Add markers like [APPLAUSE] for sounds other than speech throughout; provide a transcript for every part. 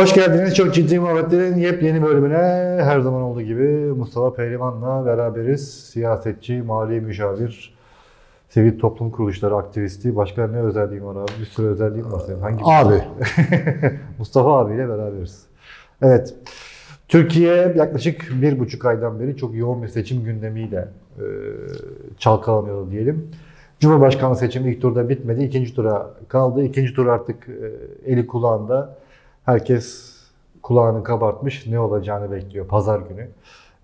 Hoş geldiniz. Çok ciddi muhabbetlerin yepyeni bölümüne her zaman olduğu gibi Mustafa Pehlivan'la beraberiz. Siyasetçi, mali müşavir, sivil toplum kuruluşları aktivisti. Başka ne özelliğin var abi? Bir sürü özelliğin var senin. Hangi Abi. [LAUGHS] Mustafa abiyle beraberiz. Evet. Türkiye yaklaşık bir buçuk aydan beri çok yoğun bir seçim gündemiyle e, çalkalanıyordu diyelim. Cumhurbaşkanlığı seçimi ilk turda bitmedi. ikinci tura kaldı. İkinci tur artık e, eli kulağında. Herkes kulağını kabartmış. Ne olacağını bekliyor pazar günü.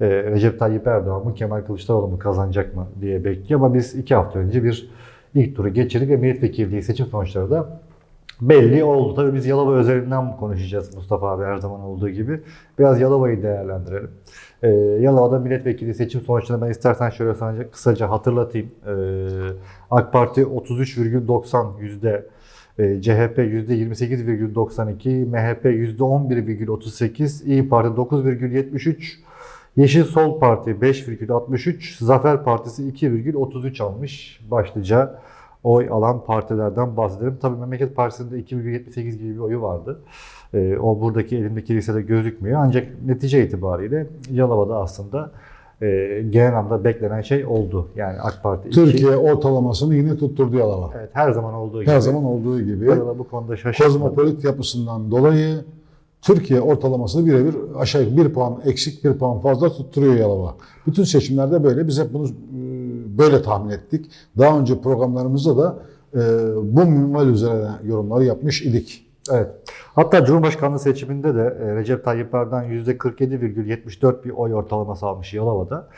E, Recep Tayyip Erdoğan mı Kemal Kılıçdaroğlu mu kazanacak mı diye bekliyor. Ama biz iki hafta önce bir ilk turu geçirdik ve milletvekilliği seçim sonuçları da belli oldu. Tabii biz Yalova özelinden konuşacağız Mustafa abi her zaman olduğu gibi. Biraz Yalova'yı değerlendirelim. Ee, Yalova'da milletvekili seçim sonuçlarını ben istersen şöyle sadece kısaca hatırlatayım. Ee, AK Parti 33,90 yüzde, CHP yüzde 28,92, MHP yüzde 11,38, İyi Parti 9,73, Yeşil Sol Parti 5,63, Zafer Partisi 2,33 almış. Başlıca oy alan partilerden bahsedelim. Tabii Memleket Partisi'nde 2,78 gibi bir oyu vardı. Ee, o buradaki elimdeki listede gözükmüyor. Ancak netice itibariyle Yalova'da aslında e, genel anlamda beklenen şey oldu. Yani AK Parti 2. Türkiye ortalamasını yine tutturdu Yalova. Evet, her zaman olduğu gibi. Her zaman olduğu gibi Yalova bu konuda şaşırmadı. kozmopolit yapısından dolayı Türkiye ortalamasını birebir aşağı yukarı bir puan eksik bir puan fazla tutturuyor Yalova. Bütün seçimlerde böyle. Biz hep bunu e, böyle tahmin ettik. Daha önce programlarımızda da e, bu minval üzerine yorumları yapmış idik. Evet. Hatta Cumhurbaşkanlığı seçiminde de e, Recep Tayyip Erdoğan %47,74 bir oy ortalaması almış Yalova'da.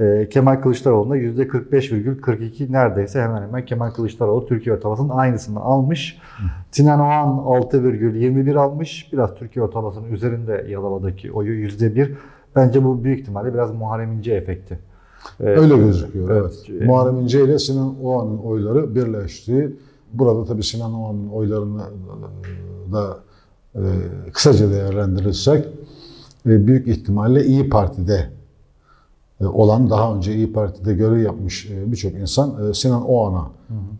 E, Kemal Kılıçdaroğlu'nda %45,42 neredeyse hemen hemen Kemal Kılıçdaroğlu Türkiye ortalamasının aynısını almış. Sinan Oğan 6,21 almış. Biraz Türkiye ortalamasının üzerinde Yalova'daki oyu %1. Bence bu büyük ihtimalle biraz Muharrem İnce efekti. E, Öyle gözüküyor. Evet. Evet. Muharrem İnce ile Sinan Oğan'ın oyları birleşti. Burada tabii Sinan Oğan'ın oylarını da e, kısaca değerlendirirsek e, büyük ihtimalle İyi Parti'de e, olan daha önce İyi Parti'de görev yapmış e, birçok insan e, Sinan Oğan'a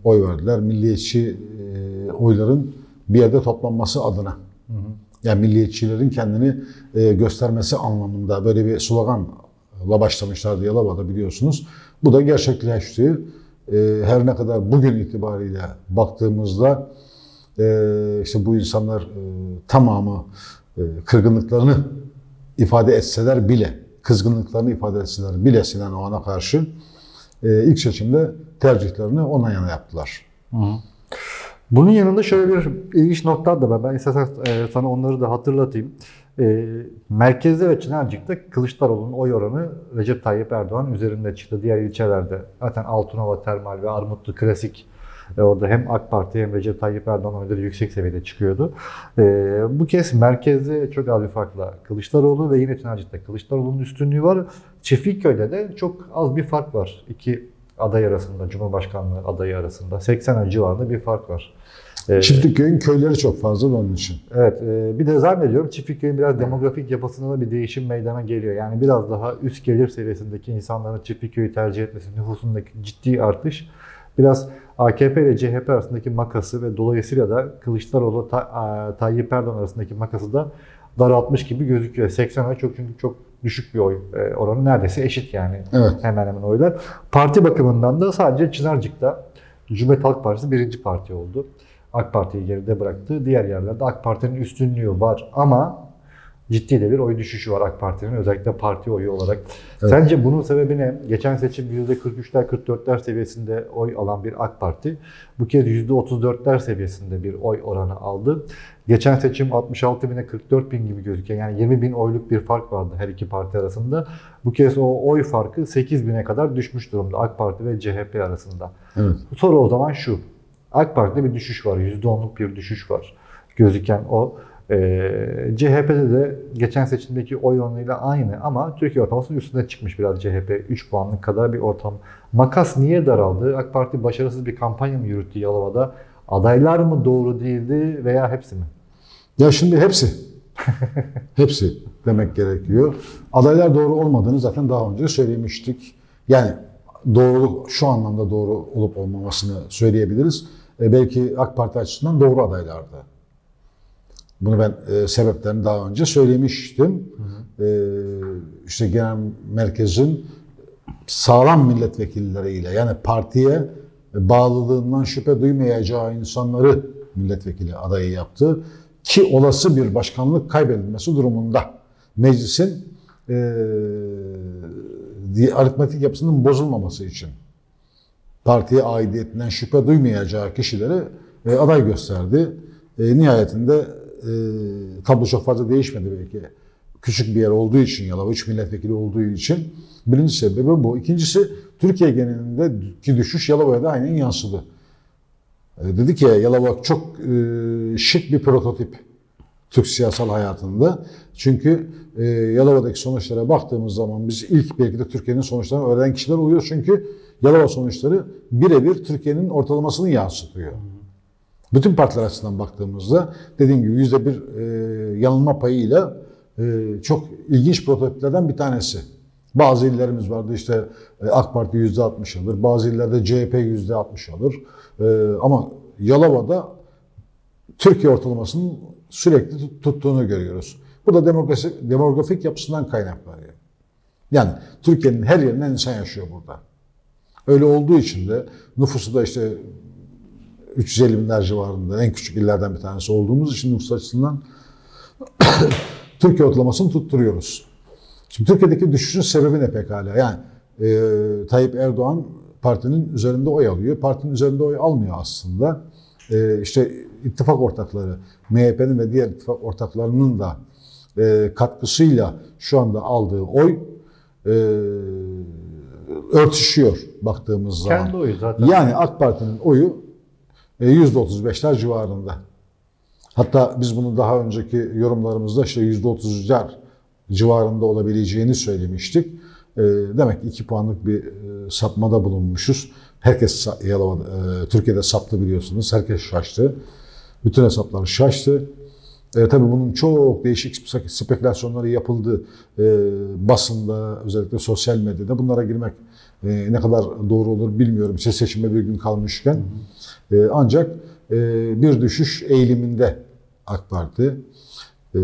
oy verdiler. Milliyetçi e, oyların bir yerde toplanması adına. Yani milliyetçilerin kendini e, göstermesi anlamında böyle bir sloganla başlamışlardı Yalova'da biliyorsunuz. Bu da gerçekleşti. E, her ne kadar bugün itibariyle baktığımızda işte bu insanlar e, tamamı e, kırgınlıklarını ifade etseler bile, kızgınlıklarını ifade etseler bile Sinan Oğan'a karşı e, ilk seçimde tercihlerini ona yana yaptılar. Bunun yanında şöyle bir ilginç nokta da var. Ben istersen sana onları da hatırlatayım. E, merkezde ve Çınarcık'ta Kılıçdaroğlu'nun oy oranı Recep Tayyip Erdoğan üzerinde çıktı. Diğer ilçelerde zaten Altınova Termal ve Armutlu Klasik e, orada hem AK Parti hem Recep Tayyip Erdoğan oyları yüksek seviyede çıkıyordu. E, bu kez merkezde çok az bir farkla Kılıçdaroğlu ve yine Çınarcık'ta Kılıçdaroğlu'nun üstünlüğü var. Çiftlikköy'de de çok az bir fark var. İki aday arasında, Cumhurbaşkanlığı adayı arasında 80 civarında bir fark var. E, Çiftlikköy'ün köyleri çok fazla onun için. Evet, bir de zannediyorum Çiftlikköy'ün biraz demografik yapısında da bir değişim meydana geliyor. Yani biraz daha üst gelir seviyesindeki insanların Çiftlikköy'ü tercih etmesi, nüfusundaki ciddi artış biraz AKP ile CHP arasındaki makası ve dolayısıyla da Kılıçdaroğlu Tayyip Erdoğan arasındaki makası da daraltmış gibi gözüküyor. 80 oy çok çünkü çok düşük bir oy e, oranı neredeyse eşit yani Evet. hemen hemen oylar. Parti bakımından da sadece Çınarcık'ta Cumhuriyet Halk Partisi birinci parti oldu. AK Parti'yi geride bıraktı. Diğer yerlerde AK Parti'nin üstünlüğü var ama ciddi de bir oy düşüşü var AK Parti'nin özellikle parti oyu olarak. Evet. Sence bunun sebebi ne? Geçen seçim %43'ler 44'ler seviyesinde oy alan bir AK Parti bu kez %34'ler seviyesinde bir oy oranı aldı. Geçen seçim 66 bine 44 bin gibi gözüküyor. Yani 20 bin oyluk bir fark vardı her iki parti arasında. Bu kez o oy farkı 8 bine kadar düşmüş durumda AK Parti ve CHP arasında. Evet. Soru o zaman şu. AK Parti'de bir düşüş var. %10'luk bir düşüş var. Gözüken o. Ee, CHP'de de geçen seçimdeki oy oranıyla aynı ama Türkiye ortalamasının üstünde çıkmış biraz CHP. 3 puanlık kadar bir ortam. Makas niye daraldı? AK Parti başarısız bir kampanya mı yürüttü Yalova'da? Adaylar mı doğru değildi veya hepsi mi? Ya şimdi hepsi. [LAUGHS] hepsi demek gerekiyor. Adaylar doğru olmadığını zaten daha önce söylemiştik. Yani doğru şu anlamda doğru olup olmamasını söyleyebiliriz. E, belki AK Parti açısından doğru adaylardı. Bunu ben e, sebeplerini daha önce söylemiştim. E, işte genel merkezin sağlam milletvekilleriyle yani partiye bağlılığından şüphe duymayacağı insanları milletvekili adayı yaptı. Ki olası bir başkanlık kaybedilmesi durumunda meclisin e, aritmetik yapısının bozulmaması için partiye aidiyetinden şüphe duymayacağı kişileri e, aday gösterdi. E, nihayetinde e, tablo çok fazla değişmedi belki. Küçük bir yer olduğu için Yalova 3 milletvekili olduğu için birinci sebebi bu. İkincisi Türkiye genelindeki düşüş Yalova'ya da aynen yansıdı. E, dedi ki Yalova çok e, şık bir prototip Türk siyasal hayatında. Çünkü e, Yalova'daki sonuçlara baktığımız zaman biz ilk belki de Türkiye'nin sonuçlarını öğrenen kişiler oluyor. Çünkü Yalova sonuçları birebir Türkiye'nin ortalamasını yansıtıyor. Bütün partiler açısından baktığımızda dediğim gibi yüzde bir e, yanılma payıyla e, çok ilginç prototiplerden bir tanesi. Bazı illerimiz vardı işte e, AK Parti yüzde 60 alır, bazı illerde CHP yüzde 60 alır. Ama Yalova'da Türkiye ortalamasının sürekli tut- tuttuğunu görüyoruz. Bu da demokrasi, demografik yapısından kaynaklanıyor. Yani Türkiye'nin her yerinden insan yaşıyor burada. Öyle olduğu için de nüfusu da işte 350 binler civarında en küçük illerden bir tanesi olduğumuz için nüfus açısından [COUGHS] Türkiye ortalamasını tutturuyoruz. Şimdi Türkiye'deki düşüşün sebebi ne pekala? Yani e, Tayyip Erdoğan partinin üzerinde oy alıyor. Partinin üzerinde oy almıyor aslında. E, işte ittifak ortakları, MHP'nin ve diğer ittifak ortaklarının da e, katkısıyla şu anda aldığı oy e, örtüşüyor baktığımız zaman. Kendi oyu zaten. Yani AK Parti'nin oyu %35'ler civarında. Hatta biz bunu daha önceki yorumlarımızda işte %30'lar civarında olabileceğini söylemiştik. E, Demek ki 2 puanlık bir e, sapmada bulunmuşuz. Herkes e, Türkiye'de saptı biliyorsunuz. Herkes şaştı. Bütün hesaplar şaştı. E, tabii bunun çok değişik spek- spekülasyonları yapıldı e, basında, özellikle sosyal medyada. Bunlara girmek e, ne kadar doğru olur bilmiyorum. İşte seçime bir gün kalmışken. E, ancak e, bir düşüş eğiliminde AK Parti. E,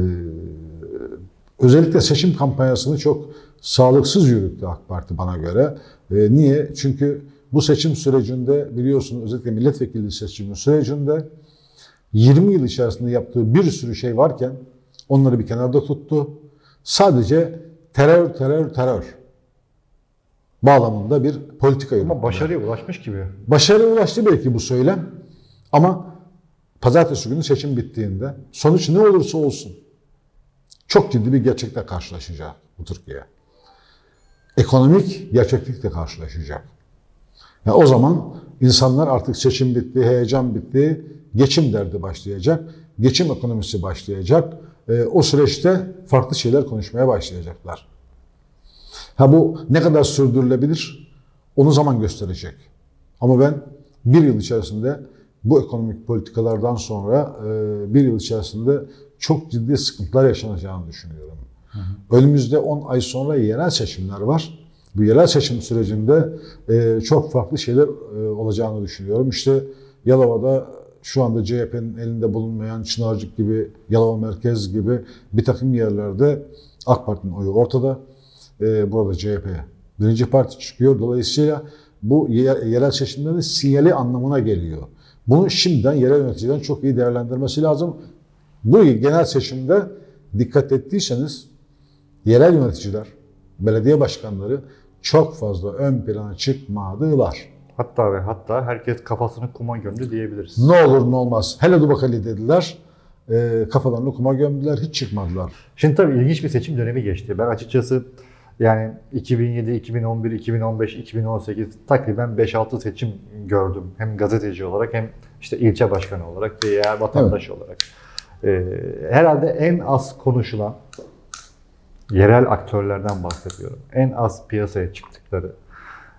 özellikle seçim kampanyasını çok sağlıksız yürüttü AK Parti bana göre. E, niye? Çünkü bu seçim sürecinde biliyorsunuz özellikle milletvekili seçimi sürecinde 20 yıl içerisinde yaptığı bir sürü şey varken onları bir kenarda tuttu. Sadece terör, terör, terör bağlamında bir politika yürüttü. Ama başarıya ulaşmış gibi. Başarıya ulaştı belki bu söylem ama pazartesi günü seçim bittiğinde sonuç ne olursa olsun çok ciddi bir gerçekle karşılaşacak bu Türkiye. Ekonomik gerçeklikle karşılaşacak. Ya o zaman insanlar artık seçim bitti, heyecan bitti, geçim derdi başlayacak, geçim ekonomisi başlayacak. E, o süreçte farklı şeyler konuşmaya başlayacaklar. Ha bu ne kadar sürdürülebilir onu zaman gösterecek. Ama ben bir yıl içerisinde bu ekonomik politikalardan sonra e, bir yıl içerisinde çok ciddi sıkıntılar yaşanacağını düşünüyorum. Önümüzde 10 ay sonra yerel seçimler var. Bu yerel seçim sürecinde e, çok farklı şeyler e, olacağını düşünüyorum. İşte Yalova'da şu anda CHP'nin elinde bulunmayan Çınarcık gibi, Yalova Merkez gibi bir takım yerlerde AK Parti'nin oyu ortada. E, burada CHP birinci parti çıkıyor. Dolayısıyla bu ye- yerel seçimlerin sinyali anlamına geliyor. Bunu şimdiden yerel yöneticilerin çok iyi değerlendirmesi lazım. Bu genel seçimde dikkat ettiyseniz yerel yöneticiler, belediye başkanları çok fazla ön plana çıkmadılar. Hatta ve hatta herkes kafasını kuma gömdü diyebiliriz. Ne olur ne olmaz. Hele Dubakali dediler. E, kafalarını kuma gömdüler. Hiç çıkmadılar. Şimdi tabii ilginç bir seçim dönemi geçti. Ben açıkçası yani 2007, 2011, 2015, 2018 takriben 5-6 seçim gördüm. Hem gazeteci olarak hem işte ilçe başkanı olarak veya vatandaş olarak. Ee, herhalde en az konuşulan yerel aktörlerden bahsediyorum. En az piyasaya çıktıkları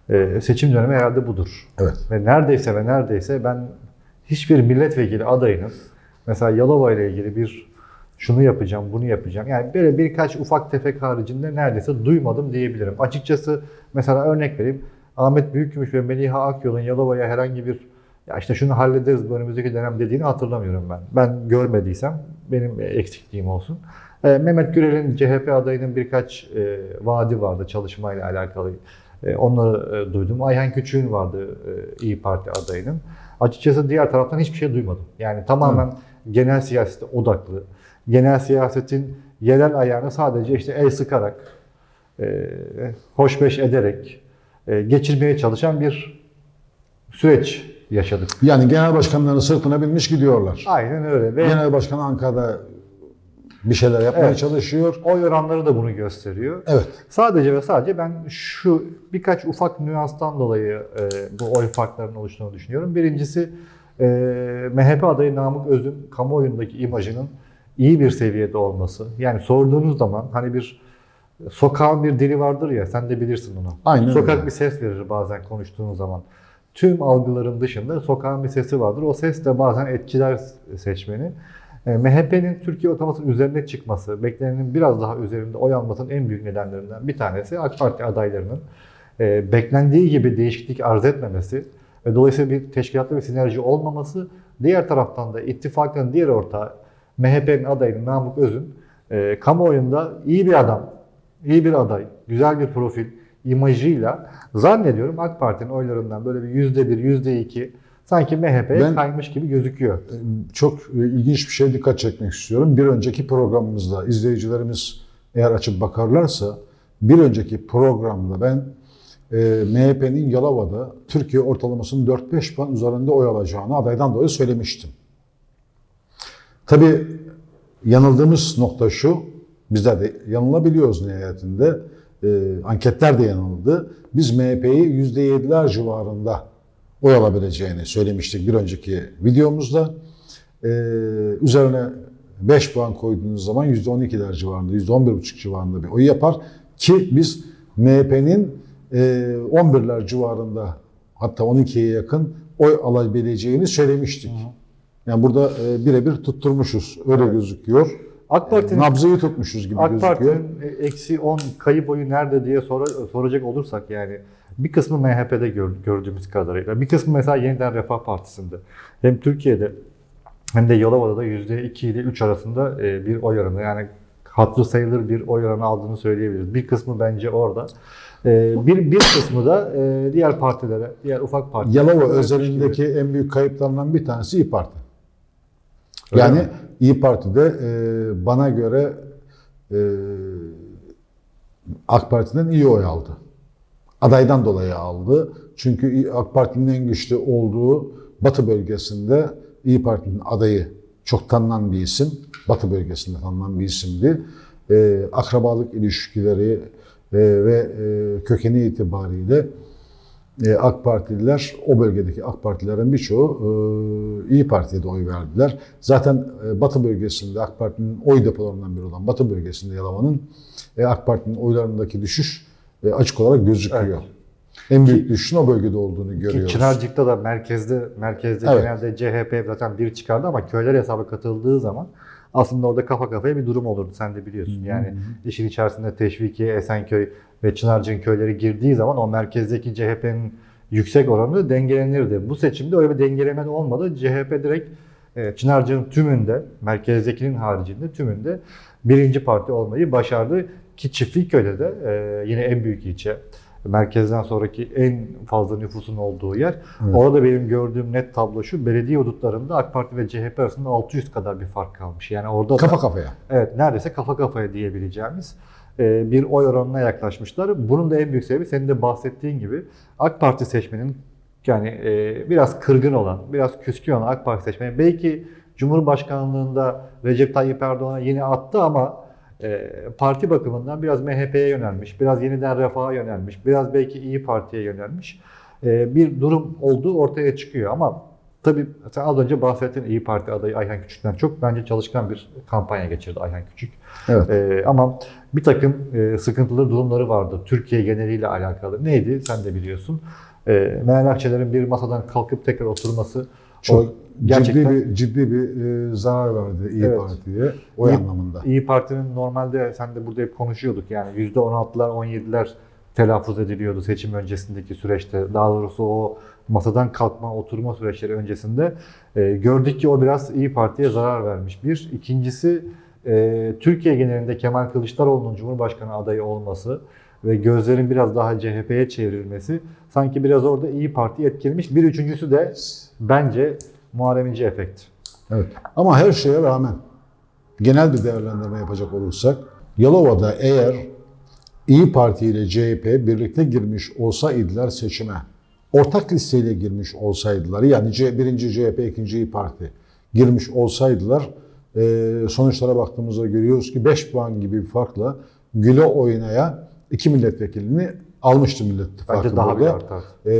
e, seçim dönemi herhalde budur. Evet. Ve neredeyse ve neredeyse ben hiçbir milletvekili adayının mesela Yalova ile ilgili bir şunu yapacağım, bunu yapacağım. Yani böyle birkaç ufak tefek haricinde neredeyse duymadım diyebilirim. Açıkçası mesela örnek vereyim. Ahmet Büyükgümüş ve Meliha Akyol'un Yalova'ya herhangi bir ya işte şunu hallederiz bu önümüzdeki dönem dediğini hatırlamıyorum ben. Ben görmediysem benim eksikliğim olsun. E, Mehmet Gürel'in CHP adayının birkaç e, vaadi vardı çalışmayla alakalı. E, onları e, duydum. Ayhan Küçük'ün vardı e, İyi Parti adayının. Açıkçası diğer taraftan hiçbir şey duymadım. Yani tamamen genel siyasete odaklı. Genel siyasetin yerel ayağını sadece işte el sıkarak, hoşbeş ederek geçirmeye çalışan bir süreç yaşadık. Yani genel başkanların sırtına binmiş gidiyorlar. Aynen öyle ve Genel başkan Ankara'da bir şeyler yapmaya Evet. çalışıyor. oy oranları da bunu gösteriyor. Evet. Sadece ve sadece ben şu birkaç ufak nüanstan dolayı e, bu oy farklarının oluştuğunu düşünüyorum. Birincisi e, MHP adayı Namık Öz'ün kamuoyundaki imajının iyi bir seviyede olması. Yani sorduğunuz zaman hani bir sokağın bir dili vardır ya sen de bilirsin onu. Aynen Sokak öyle. bir ses verir bazen konuştuğunuz zaman. Tüm algıların dışında sokağın bir sesi vardır. O ses de bazen etkiler seçmeni. E, MHP'nin Türkiye ortalamasının üzerine çıkması, beklenenin biraz daha üzerinde oy almasının en büyük nedenlerinden bir tanesi AK Parti adaylarının e, beklendiği gibi değişiklik arz etmemesi ve dolayısıyla bir teşkilatlı bir sinerji olmaması. Diğer taraftan da ittifakın diğer ortağı MHP'nin adayı Namık Öz'ün e, kamuoyunda iyi bir adam, iyi bir aday, güzel bir profil, imajıyla zannediyorum AK Parti'nin oylarından böyle bir yüzde bir, yüzde iki sanki MHP'ye kaymış gibi gözüküyor. Çok e, ilginç bir şeye dikkat çekmek istiyorum. Bir önceki programımızda izleyicilerimiz eğer açıp bakarlarsa bir önceki programda ben e, MHP'nin Yalova'da Türkiye ortalamasının 4-5 puan üzerinde oy alacağını adaydan dolayı söylemiştim. Tabii yanıldığımız nokta şu, bizler de yanılabiliyoruz nihayetinde. E, anketler de yanıldı. Biz MHP'yi %7'ler civarında oy alabileceğini söylemiştik bir önceki videomuzda. E, üzerine 5 puan koyduğunuz zaman %12'ler civarında, %11,5 civarında bir oy yapar. Ki biz MHP'nin e, 11'ler civarında hatta 12'ye yakın oy alabileceğini söylemiştik. Yani burada e, birebir tutturmuşuz. Öyle gözüküyor. AK Parti'nin Nabzıyı tutmuşuz gibi AK gözüküyor. Parti'nin eksi 10 kayıp oyu nerede diye sor- soracak olursak yani bir kısmı MHP'de gör- gördüğümüz kadarıyla. Bir kısmı mesela Yeniden Refah Partisi'nde. Hem Türkiye'de hem de Yalova'da da %2 ile 3 arasında e, bir oy oranı. Yani hatırı sayılır bir oy oranı aldığını söyleyebiliriz. Bir kısmı bence orada. E, Bir, bir kısmı da e, diğer partilere, diğer ufak partilere. Yalova özelindeki gibi. en büyük kayıplarından bir tanesi İyi Parti. Öyle yani mi? İyi Parti'de bana göre AK Parti'den iyi oy aldı. Adaydan dolayı aldı. Çünkü AK Parti'nin en güçlü olduğu Batı bölgesinde İyi Parti'nin adayı çok tanınan bir isim. Batı bölgesinde tanınan bir isimdi. E, akrabalık ilişkileri e, ve e, kökeni itibariyle e, AK Partililer, o bölgedeki AK Partilerin birçoğu e, İyi Parti'ye de oy verdiler. Zaten e, Batı bölgesinde AK Parti'nin oy depolarından biri olan Batı bölgesinde Yalova'nın e, AK Parti'nin oylarındaki düşüş açık olarak gözüküyor. Evet. En büyük düşüşün o bölgede olduğunu Ki görüyoruz. Çınarcık'ta da merkezde merkezde Evet. genelde CHP zaten bir çıkardı ama köyler hesaba katıldığı zaman aslında orada kafa kafaya bir durum olurdu. Sen de biliyorsun. Yani işin içerisinde Teşvikiye, Esenköy ve Çınarcık'ın köyleri girdiği zaman o merkezdeki CHP'nin yüksek oranı dengelenirdi. Bu seçimde öyle bir dengeleme de olmadı. CHP direkt Çınarcık'ın tümünde, merkezdekinin haricinde tümünde birinci parti olmayı başardı. Ki Çiftlikköy'de de e, yine en büyük ilçe merkezden sonraki en fazla nüfusun olduğu yer. Evet. Orada benim gördüğüm net tablo şu. Belediye hudutlarında AK Parti ve CHP arasında 600 kadar bir fark kalmış. Yani orada da- Kafa kafaya. evet neredeyse kafa kafaya diyebileceğimiz e, bir oy oranına yaklaşmışlar. Bunun da en büyük sebebi senin de bahsettiğin gibi AK Parti seçmenin yani e, biraz kırgın olan, biraz küskün olan AK Parti seçmeni belki Cumhurbaşkanlığında Recep Tayyip Erdoğan'a yine attı ama e, parti bakımından biraz MHP'ye yönelmiş, biraz yeniden refaha yönelmiş, biraz belki İyi Parti'ye yönelmiş e, bir durum olduğu ortaya çıkıyor. Ama tabii sen az önce bahsettiğin İyi Parti adayı Ayhan Küçük'ten çok bence çalışkan bir kampanya geçirdi Ayhan Küçük. Evet. E, ama bir takım e, sıkıntılı durumları vardı Türkiye geneliyle alakalı. Neydi? Sen de biliyorsun. E, Meral bir masadan kalkıp tekrar oturması Çok o gerçekten ciddi bir ciddi bir e, zarar verdi İyi Evet. Parti'ye oy İyi- anlamında. İyi Parti'nin normalde sen de burada hep konuşuyorduk yani %16'lar 17'ler telaffuz ediliyordu seçim öncesindeki süreçte. Daha doğrusu o masadan kalkma, oturma süreçleri öncesinde e, gördük ki o biraz İyi Parti'ye zarar vermiş. Bir. İkincisi e, Türkiye genelinde Kemal Kılıçdaroğlu'nun Cumhurbaşkanı adayı olması ve gözlerin biraz daha CHP'ye çevrilmesi sanki biraz orada İyi Parti etkilemiş. Bir üçüncüsü de bence Muharrem İnce efekt. Evet. Ama her şeye rağmen genel bir değerlendirme yapacak olursak Yalova'da eğer İyi Parti ile CHP birlikte girmiş olsaydılar seçime, ortak listeyle girmiş olsaydılar, yani birinci CHP, ikinci İyi Parti girmiş olsaydılar, sonuçlara baktığımızda görüyoruz ki 5 puan gibi bir farkla güle oynaya iki milletvekilini almıştı Millet İttifakı. Daha burada. artar. Ee,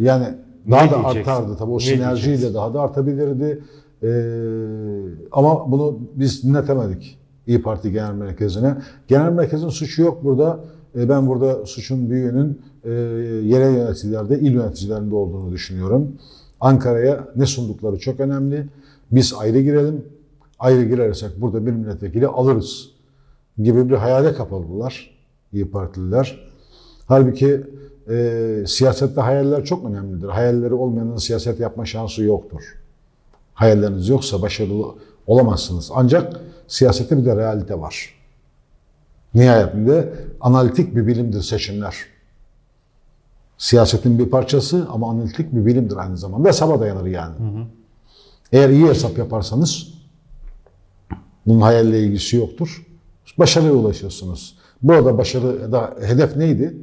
yani daha Ne da diyeceksin? artardı tabii o Ne sinerjiyle diyeceksin? daha da artabilirdi. Ee, ama bunu biz dinletemedik İyi Parti Genel Merkezi'ne. Genel Merkezin suçu yok burada. Ee, ben burada suçun büyüğünün e, yerel yöneticilerde, il yöneticilerinde olduğunu düşünüyorum. Ankara'ya ne sundukları çok önemli. Biz ayrı girelim. Ayrı girersek burada bir milletvekili alırız gibi bir hayale kapıldılar İyi Partililer. Halbuki e, siyasette hayaller çok önemlidir. Hayalleri olmayanın siyaset yapma şansı yoktur. Hayalleriniz yoksa başarılı olamazsınız. Ancak siyasette bir de realite var. Nihayetinde analitik bir bilimdir seçimler. Siyasetin bir parçası ama analitik bir bilimdir aynı zamanda. Hesaba dayanır yani. Eğer iyi hesap yaparsanız bunun hayalle ilgisi yoktur. Başarıya ulaşıyorsunuz. Burada başarı da hedef neydi?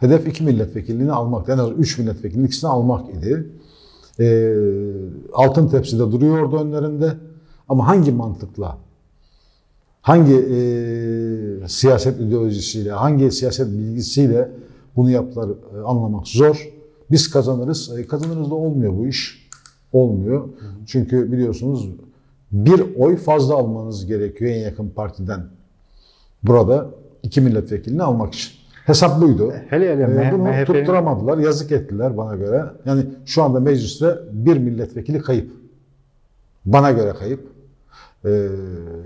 Hedef iki milletvekilliğini almak. En az üç milletvekilinin ikisini almak idi. Ee, altın tepside duruyordu önlerinde. Ama hangi mantıkla, hangi e, siyaset ideolojisiyle, hangi siyaset bilgisiyle bunu yaptılar e, anlamak zor. Biz kazanırız. E, kazanırız da olmuyor bu iş. Olmuyor. Çünkü biliyorsunuz bir oy fazla almanız gerekiyor en yakın partiden. Burada iki milletvekilini almak için. Hesap buydu. Hele hele Ee, bunu MHP'nin tutturamadılar, yazık ettiler bana göre. Yani şu anda mecliste bir milletvekili kayıp. Bana göre kayıp. Ee,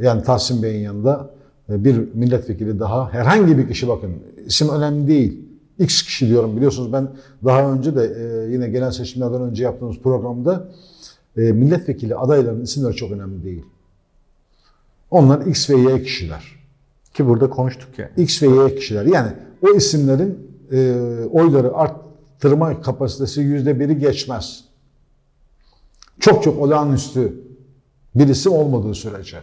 yani Tahsin Bey'in yanında e, bir milletvekili daha, herhangi bir kişi bakın, isim önemli değil. X kişi diyorum biliyorsunuz ben daha önce de e, yine genel seçimlerden önce yaptığımız programda e, milletvekili adaylarının isimleri çok önemli değil. Onlar X ve Y kişiler. Ki burada konuştuk yani. X ve Y kişiler. Yani o isimlerin e, oyları arttırma kapasitesi yüzde biri geçmez. Çok çok olağanüstü bir isim olmadığı sürece.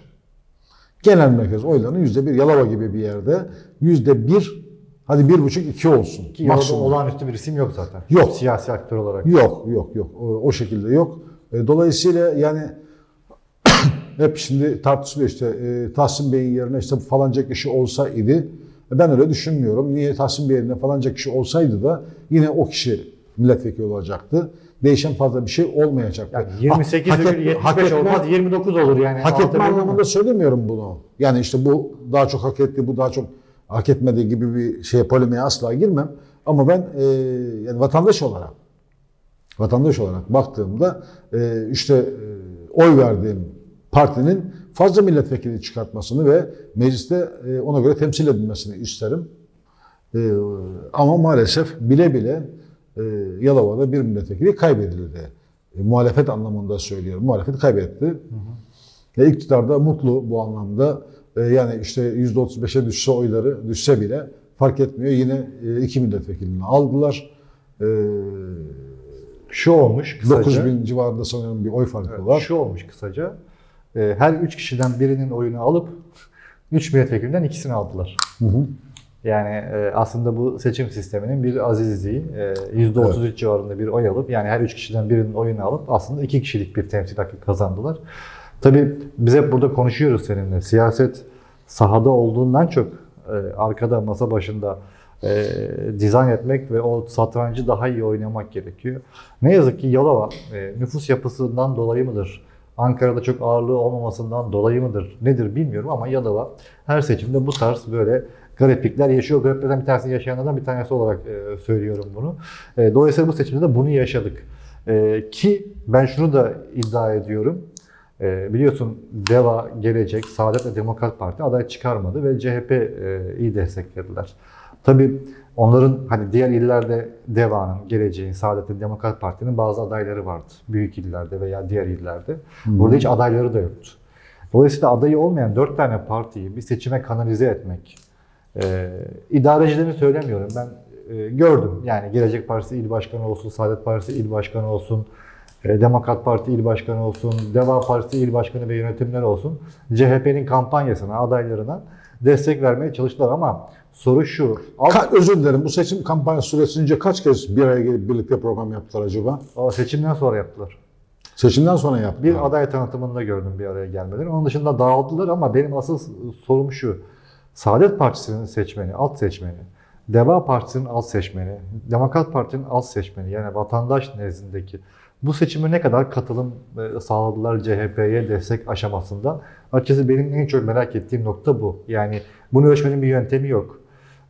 Genel merkez oylarının yüzde bir, Yalova gibi bir yerde yüzde bir, hadi bir buçuk iki olsun. Ki maksimum. olağanüstü bir isim yok zaten. Yok. Siyasi aktör olarak. Yok, yok, yok. O, o şekilde yok. E, Dolayısıyla yani hep şimdi tartışılıyor işte e, Tahsin Bey'in yerine işte falanca kişi olsaydı. Ben öyle düşünmüyorum. Niye Tahsin Bey'in yerine falanca kişi olsaydı da yine o kişi milletvekili olacaktı. Değişen fazla bir şey olmayacaktı. Yani Ha- 28 hak etme- hak 75 etme- olmaz 29 olur yani. Hak etme anlamında söylemiyorum bunu. Yani işte bu daha çok hak etti, bu daha çok hak etmedi gibi bir şeye polemiğe asla girmem. Ama ben e, yani vatandaş olarak vatandaş olarak baktığımda e, işte e, oy verdiğim partinin fazla milletvekili çıkartmasını ve mecliste e, ona göre temsil edilmesini isterim. E, ama maalesef bile bile e, Yalova'da bir milletvekili kaybedildi. Muhalefet anlamında söylüyorum. Muhalefet kaybetti. Ve iktidar da mutlu bu anlamda. Yani işte %35'e düşse oyları düşse bile fark etmiyor. Yine iki milletvekilini aldılar. Şu olmuş kısaca. 9 bin civarında sanıyorum bir oy farkı Evet, var. Şu olmuş kısaca. Ee, Her üç kişiden birinin oyunu alıp üç milletvekilinden ikisini aldılar. Hı hı. Yani e, aslında bu seçim sisteminin bir azizliği. E, %33 civarında bir oy alıp yani her üç kişiden birinin oyunu alıp aslında iki kişilik bir temsil hakkı kazandılar. Tabii biz hep burada konuşuyoruz seninle. Siyaset sahada olduğundan çok e, arkada masa başında e, dizayn etmek ve o satrancı daha iyi oynamak gerekiyor. Ne yazık ki Yalova e, nüfus yapısından dolayı mıdır? Ankara'da çok ağırlığı olmamasından dolayı mıdır? Nedir bilmiyorum ama Yalova her seçimde bu tarz böyle gariplikler yaşıyor. Gariplerden bir tanesini yaşayanlardan bir tanesi olarak e, söylüyorum bunu. E, dolayısıyla bu seçimde de bunu yaşadık. E, ki ben şunu da iddia ediyorum. E, biliyorsun DEVA, Gelecek, Saadet ve Demokrat Parti aday çıkarmadı ve CHP e, desteklediler. Tabii onların hani diğer illerde DEVA'nın, Geleceğin, Saadet'in, Demokrat Parti'nin bazı adayları vardı. Büyük illerde veya diğer illerde. Burada hiç adayları da yoktu. Dolayısıyla adayı olmayan dört tane partiyi bir seçime kanalize etmek, e, idarecilerini söylemiyorum. Ben e, gördüm. Yani Gelecek Partisi il başkanı olsun, Saadet Partisi il başkanı olsun, e, Demokrat Parti il başkanı olsun, Deva Partisi il başkanı ve yönetimler olsun. CHP'nin kampanyasına, adaylarına destek vermeye çalıştılar ama soru şu. Alt, Ka- özür dilerim bu seçim kampanya süresince kaç kez bir araya gelip birlikte program yaptılar acaba? o seçimden sonra yaptılar. Seçimden sonra yaptılar. Bir aday tanıtımında gördüm bir araya gelmeleri. Onun dışında dağıldılar ama benim asıl sorum şu. Saadet Partisi'nin seçmeni, alt seçmeni, Deva Partisi'nin alt seçmeni, Demokrat Parti'nin alt seçmeni yani vatandaş nezdindeki bu seçime ne kadar katılım e, sağladılar CHP'ye destek aşamasında? Açıkçası benim en çok merak ettiğim nokta bu. Yani bunu ölçmenin bir yöntemi yok.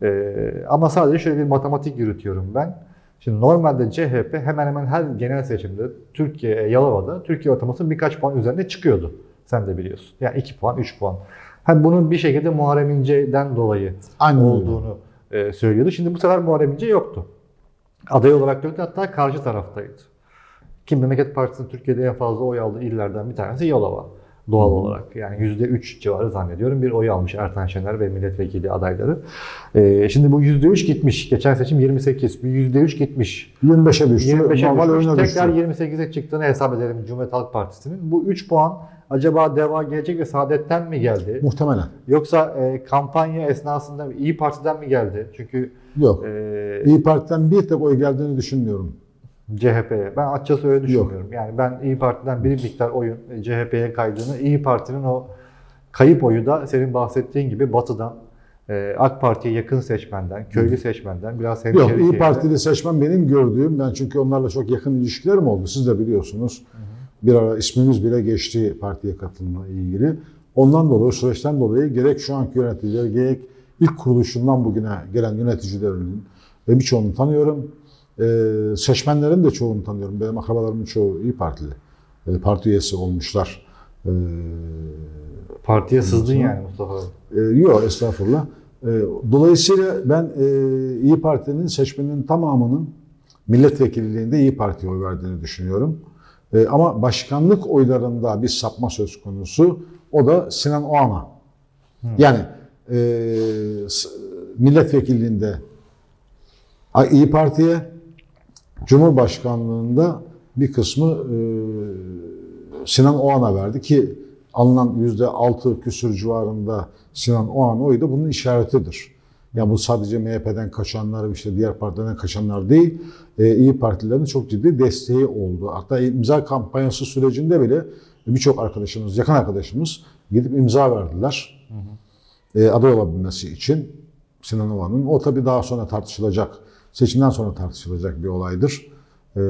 Ee, ama sadece şöyle bir matematik yürütüyorum ben. Şimdi normalde CHP hemen hemen her genel seçimde Türkiye, Yalova'da Türkiye ortalaması birkaç puan üzerinde çıkıyordu. Sen de biliyorsun. Yani 2 puan, 3 puan. Hem bunun bir şekilde Muharrem İnce'den dolayı öyle. olduğunu e, söylüyordu. Şimdi bu sefer Muharrem İnce yoktu. Aday olarak yoktu hatta karşı taraftaydı. Kim Memleket Partisi'nin Türkiye'de en fazla oy aldığı illerden bir tanesi Yalova doğal olarak. Yani %3 civarı zannediyorum bir oy almış Ertan Şener ve milletvekili adayları. Ee, şimdi bu %3 gitmiş. Geçen seçim 28. Bir %3 gitmiş. 25'e düştü. 25'e normal düşmüş. Tekrar 28'e çıktığını hesap edelim Cumhuriyet Halk Partisi'nin. Bu 3 puan acaba Deva Gelecek ve Saadet'ten mi geldi? Muhtemelen. Yoksa e, kampanya esnasında İyi Parti'den mi geldi? Çünkü Yok. e, İyi Parti'den bir tek oy geldiğini düşünmüyorum. CHP'ye. Ben açıkçası öyle düşünmüyorum. Yani ben İyi Parti'den bir miktar oyun e, CHP'ye kaydığını, İyi Parti'nin o kayıp oyu da senin bahsettiğin gibi Batı'dan, e, AK Parti'ye yakın seçmenden, köylü seçmenden, biraz Yok hemşeri İyi şeyden- Partili seçmen benim gördüğüm, ben çünkü onlarla çok yakın ilişkilerim oldu. Siz de biliyorsunuz. Bir ara ismimiz bile geçti partiye katılımla ilgili. Ondan dolayı, süreçten dolayı gerek şu anki yöneticiler, gerek ilk kuruluşundan bugüne gelen yöneticilerin ve birçoğunu tanıyorum. Ee, seçmenlerin de çoğunu tanıyorum. Benim akrabalarımın çoğu İyi Partili. Ee, parti üyesi olmuşlar. Ee, Partiye sızdın yani Mustafa. e, yok estağfurullah. E, dolayısıyla ben e, İyi Parti'nin seçmenin tamamının milletvekilliğinde İyi Parti'ye oy verdiğini düşünüyorum. E, ama başkanlık oylarında bir sapma söz konusu. O da Sinan Oğan'a. Yani e, milletvekilliğinde İyi Parti'ye, Cumhurbaşkanlığında bir kısmı e, Sinan Oğan'a verdi ki alınan yüzde altı küsür civarında Sinan Oğan oyu da bunun işaretidir. Yani bu sadece MHP'den kaçanlar, işte diğer partilerden kaçanlar değil, e, İyi Partilerin çok ciddi desteği oldu. Hatta imza kampanyası sürecinde bile birçok arkadaşımız, yakın arkadaşımız gidip imza verdiler. E, aday olabilmesi için Sinan Oğan'ın. O tabii daha sonra tartışılacak, seçimden sonra tartışılacak bir olaydır. E,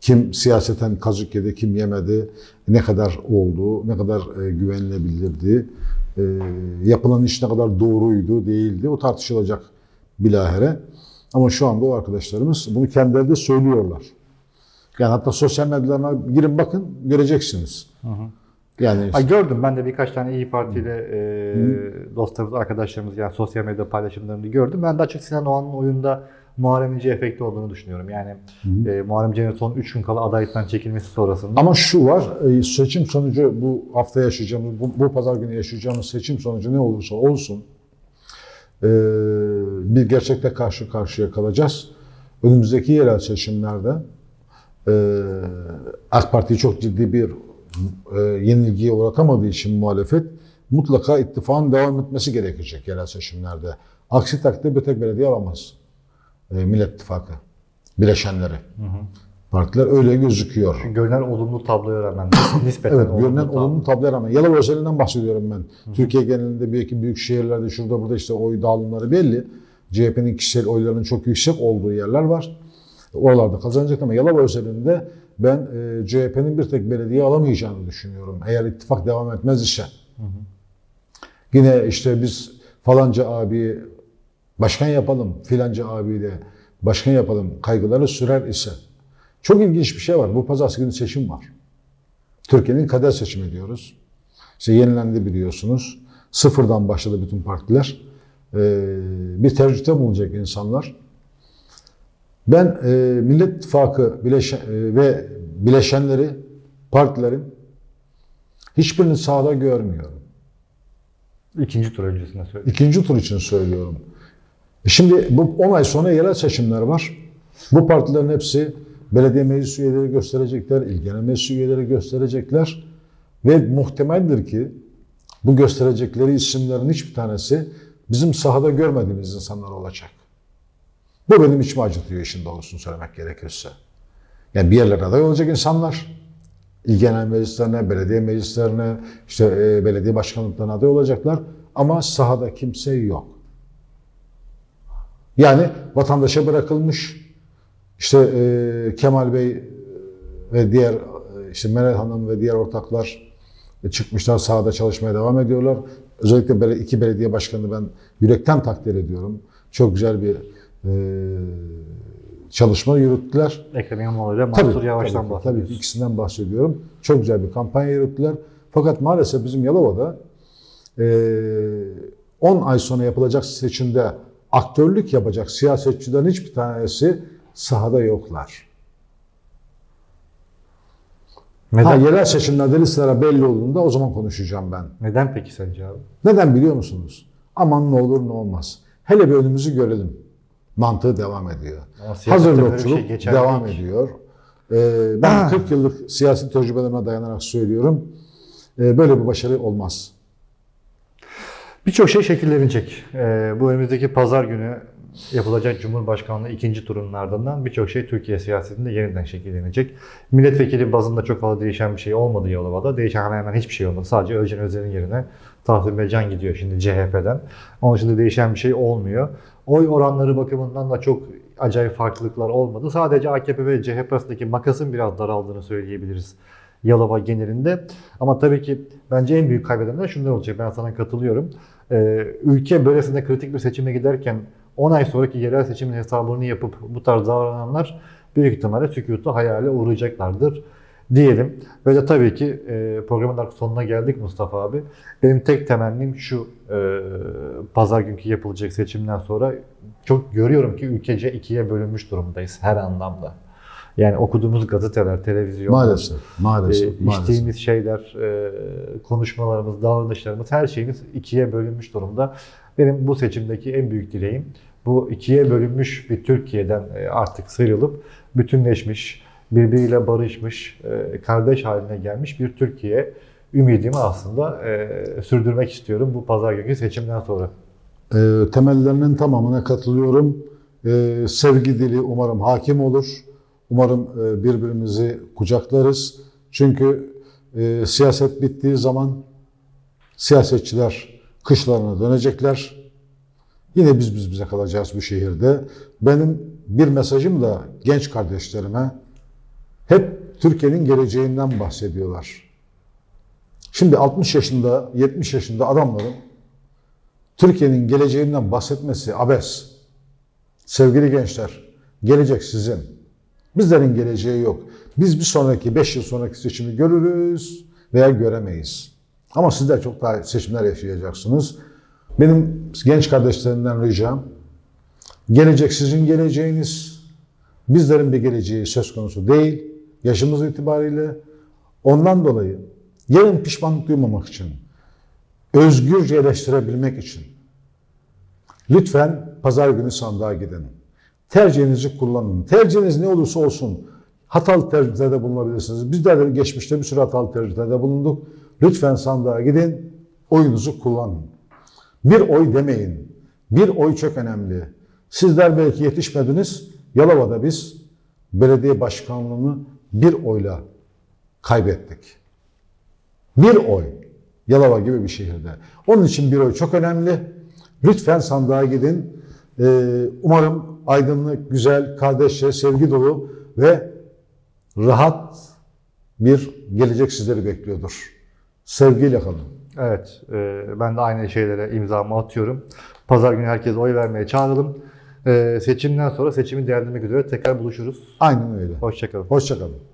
kim siyaseten kazık yedi, kim yemedi, ne kadar oldu, ne kadar e, güvenilebilirdi, e, yapılan iş ne kadar doğruydu, değildi, o tartışılacak bilahare. Ama şu anda o arkadaşlarımız bunu kendileri de söylüyorlar. Yani hatta sosyal medyalarına girin bakın, göreceksiniz. Yani Ay gördüm ben de birkaç tane İyi Parti'yle e, dostlarımız, arkadaşlarımız yani sosyal medya paylaşımlarını gördüm. Ben de açık Sinan Oğan'ın oyunda Muharrem İnce efekti olduğunu düşünüyorum. Yani e, Muharrem İnce'nin son 3 gün kala adaylıktan çekilmesi sonrasında Ama şu var, e, seçim sonucu bu hafta yaşayacağımız, bu, bu pazar günü yaşayacağımız seçim sonucu ne olursa olsun e, bir gerçekle karşı karşıya kalacağız. Önümüzdeki yerel seçimlerde e, AK Parti çok ciddi bir e, yenilgiye uğratamadığı için muhalefet mutlaka ittifakın devam etmesi gerekecek yerel seçimlerde. Aksi takdirde bir tek belediye alamaz e, Millet İttifakı, bileşenleri. Partiler öyle gözüküyor. görünen olumlu tabloya rağmen [LAUGHS] nispeten Evet, olumlu görünen tablo. olumlu tabloya rağmen. Yalova özelinden bahsediyorum ben. Türkiye genelinde belki büyük şehirlerde şurada burada işte oy dağılımları belli. CHP'nin kişisel oylarının çok yüksek olduğu yerler var. Oralarda kazanacak ama Yalova özelinde ben e, CHP'nin bir tek belediye alamayacağını düşünüyorum. Eğer ittifak devam etmez ise. Yine işte biz falanca abi başkan yapalım, filanca abi de başkan yapalım kaygıları sürer ise. Çok ilginç bir şey var. Bu pazartesi günü seçim var. Türkiye'nin kader seçimi diyoruz. İşte yenilendi biliyorsunuz. Sıfırdan başladı bütün partiler. bir tercihte bulunacak insanlar. Ben e, Millet İttifakı bileşen, e, ve bileşenleri, partilerin hiçbirini sahada görmüyorum. İkinci tur öncesinde söyledim. İkinci tur için söylüyorum. E Şimdi bu 10 ay sonra yerel seçimler var. Bu partilerin hepsi belediye meclis üyeleri gösterecekler, il genel meclis üyeleri gösterecekler. Ve muhtemeldir ki bu gösterecekleri isimlerin hiçbir tanesi bizim sahada görmediğimiz insanlar olacak. Bu benim içimi acıtıyor işin doğrusunu söylemek gerekirse. Yani bir yerlere aday olacak insanlar, il genel meclislerine, belediye meclislerine, işte e, belediye başkanlıklarına aday olacaklar ama sahada kimse yok. Yani vatandaşa bırakılmış, işte e, Kemal Bey ve diğer e, işte Meral Hanım ve diğer ortaklar e, çıkmışlar sahada çalışmaya devam ediyorlar. Özellikle iki belediye başkanını ben yürekten takdir ediyorum. Çok güzel bir e, çalışma yürüttüler. Ekrem İmamoğlu ile Tabii, Mansur Yavaş'tan tabii, bahsediyoruz. Tabii ki ikisinden bahsediyorum. Çok güzel bir kampanya yürüttüler. Fakat maalesef bizim Yalova'da eee, 10 ay sonra yapılacak seçimde aktörlük yapacak siyasetçilerin hiçbir tanesi sahada yoklar. Neden? Ha, yerel seçimlerde listeler belli olduğunda o zaman konuşacağım ben. Neden peki sence abi? Neden biliyor musunuz? Aman ne olur ne olmaz. Hele bir önümüzü görelim. Mantığı devam ediyor. Bir Hazırlıkçılık şey devam değil ediyor. Ee, ben 40 yıllık siyasi tecrübelerime dayanarak söylüyorum. Ee, böyle bir başarı olmaz. Birçok şey şekillenecek. Ee, bu önümüzdeki pazar günü yapılacak Cumhurbaşkanlığı ikinci turunun ardından birçok şey Türkiye siyasetinde yeniden şekillenecek. Milletvekili bazında çok fazla değişen bir şey olmadı Yalova'da. Değişen hemen hemen hiçbir şey olmadı. Sadece Özcan Özer'in yerine Tahsin Becan gidiyor şimdi CHP'den. Onun dışında değişen bir şey olmuyor. Oy oranları bakımından da çok acayip farklılıklar olmadı. Sadece AKP ve CHP arasındaki makasın biraz daraldığını söyleyebiliriz. Yalova genelinde. Ama tabii ki bence en büyük kaybedenler şunlar olacak. Ben sana katılıyorum. Ee, ülke böylesine kritik bir seçime giderken 10 ay sonraki yerel seçimin hesabını yapıp bu tarz davrananlar büyük ihtimalle sükutu hayale uğrayacaklardır diyelim. Ve de tabii ki e, programın artık sonuna geldik Mustafa abi. Benim tek temennim şu e, pazar günkü yapılacak seçimden sonra çok görüyorum ki ülkece ikiye bölünmüş durumdayız her anlamda. Yani okuduğumuz gazeteler, televizyon, Maalesef, maalesef, e, maalesef. içtiğimiz şeyler, e, konuşmalarımız, davranışlarımız, her şeyimiz ikiye bölünmüş durumda. Benim bu seçimdeki en büyük dileğim bu ikiye bölünmüş bir Türkiye'den e, artık sıyrılıp bütünleşmiş, birbiriyle barışmış, e, kardeş haline gelmiş bir Türkiye ümidimi aslında e, sürdürmek istiyorum bu pazar günkü seçimden sonra. Ee, temellerinin tamamına katılıyorum. Sevgi dili umarım hakim olur. Umarım e, birbirimizi kucaklarız. Çünkü e, siyaset bittiği zaman siyasetçiler kışlarına dönecekler. Yine biz biz bize kalacağız bu şehirde. Benim bir mesajım da genç kardeşlerime hep Türkiye'nin geleceğinden bahsediyorlar. Şimdi 60 yaşında, 70 yaşında adamların Türkiye'nin geleceğinden bahsetmesi abes. Sevgili gençler, gelecek sizin. Bizlerin geleceği yok. Biz bir sonraki 5 yıl sonraki seçimi görürüz veya göremeyiz. Ama sizler çok daha seçimler yaşayacaksınız. Benim genç kardeşlerimden ricam, gelecek sizin geleceğiniz. Bizlerin bir geleceği söz konusu değil. Yaşımız itibariyle. Ondan dolayı yarın pişmanlık duymamak için, özgürce eleştirebilmek için lütfen pazar günü sandığa gidin. Tercihinizi kullanın. Tercihiniz ne olursa olsun hatalı tercihlerde bulunabilirsiniz. Bizler de geçmişte bir sürü hatalı tercihlerde bulunduk. Lütfen sandığa gidin, oyunuzu kullanın. Bir oy demeyin. Bir oy çok önemli. Sizler belki yetişmediniz. Yalova'da biz belediye başkanlığını bir oyla kaybettik. Bir oy. Yalova gibi bir şehirde. Onun için bir oy çok önemli. Lütfen sandığa gidin. Ee, umarım aydınlık, güzel, kardeşçe, sevgi dolu ve rahat bir gelecek sizleri bekliyordur. Sevgiyle kalın. Evet, e, ben de aynı şeylere imzamı atıyorum. Pazar günü herkes oy vermeye çağıralım. E, seçimden sonra seçimi değerlendirmek üzere tekrar buluşuruz. Aynen öyle. Hoşçakalın. Hoşçakalın.